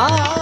啊。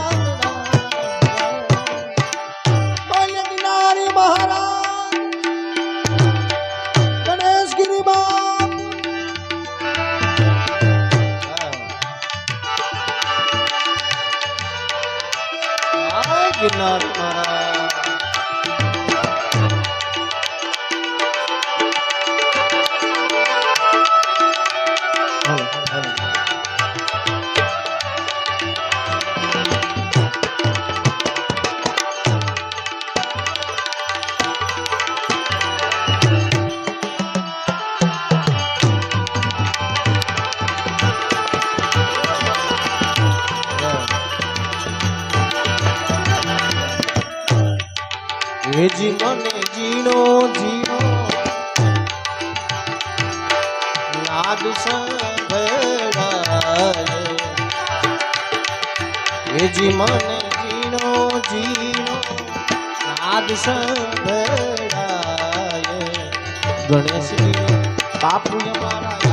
સાધુ સંભળાય મને જીણો જીણો સાધુ સંભળાય ગણેશજી બાપુ મારા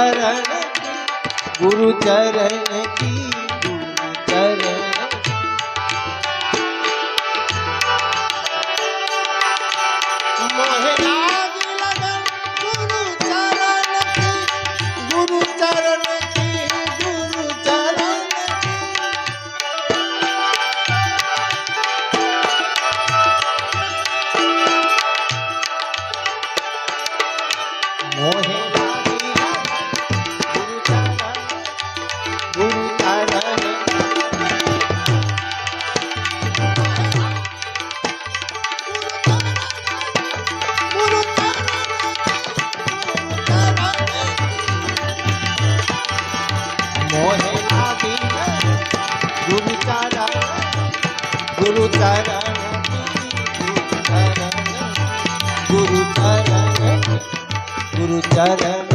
चरण गुरु चरण की। गुरु चरण मोहे चरण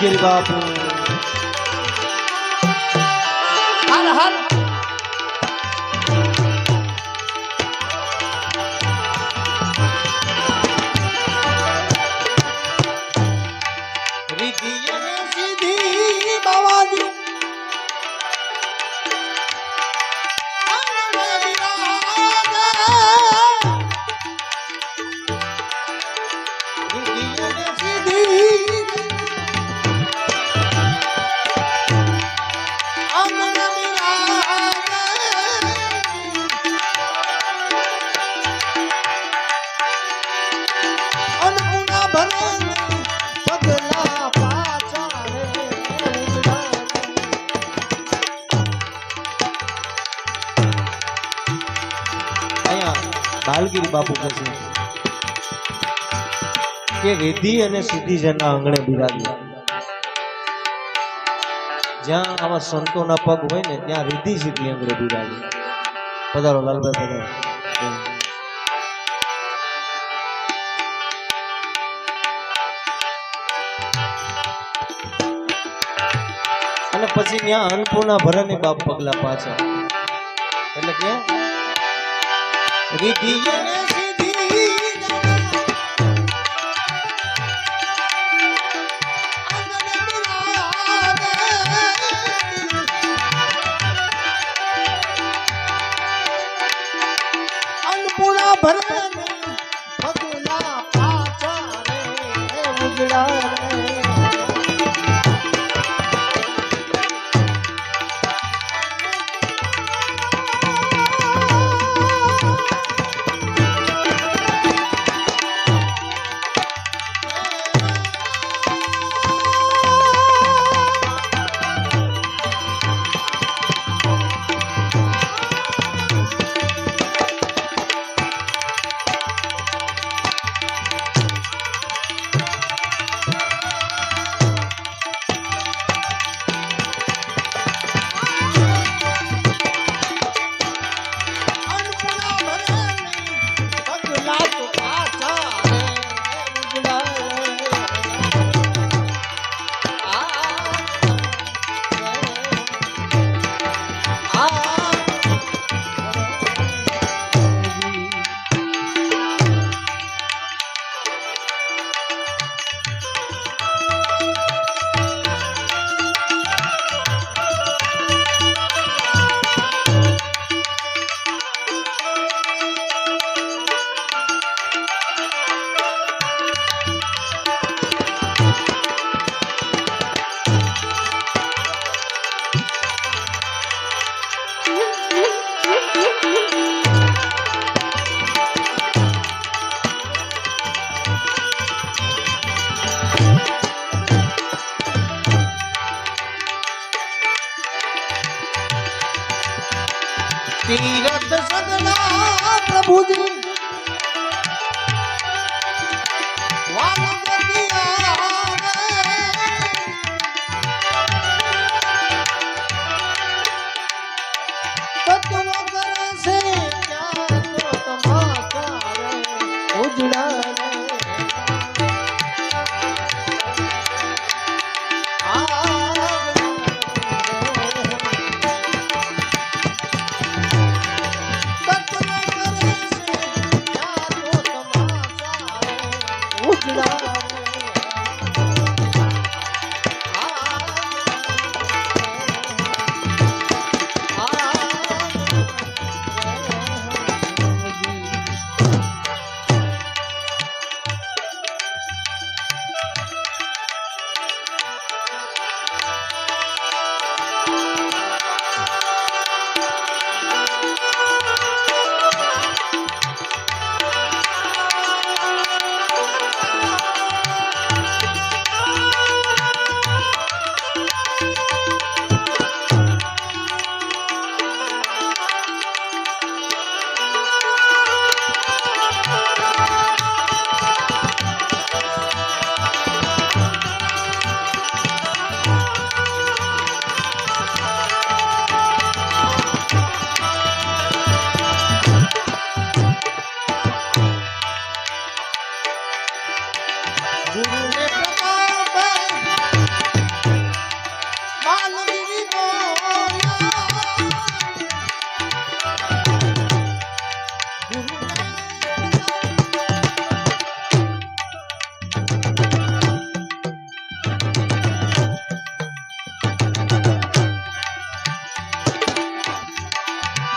गिर बापू। हर हर બાપુ કહે કે રિદ્ધિ અને સિદ્ધિ જેના આંગણે બિરાજી. જ્યાં આવા સંતોના પગ હોય ને, ત્યાં રિદ્ધિ સિદ્ધિ આંગણે બિરાજી. પધારો, લાલભાઈ, પધારો. અને પછી ત્યાં અન્નપૂર્ણા ભરને બાપ પગલા પાછા. એટલે કે হৃদিয়ে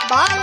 bye.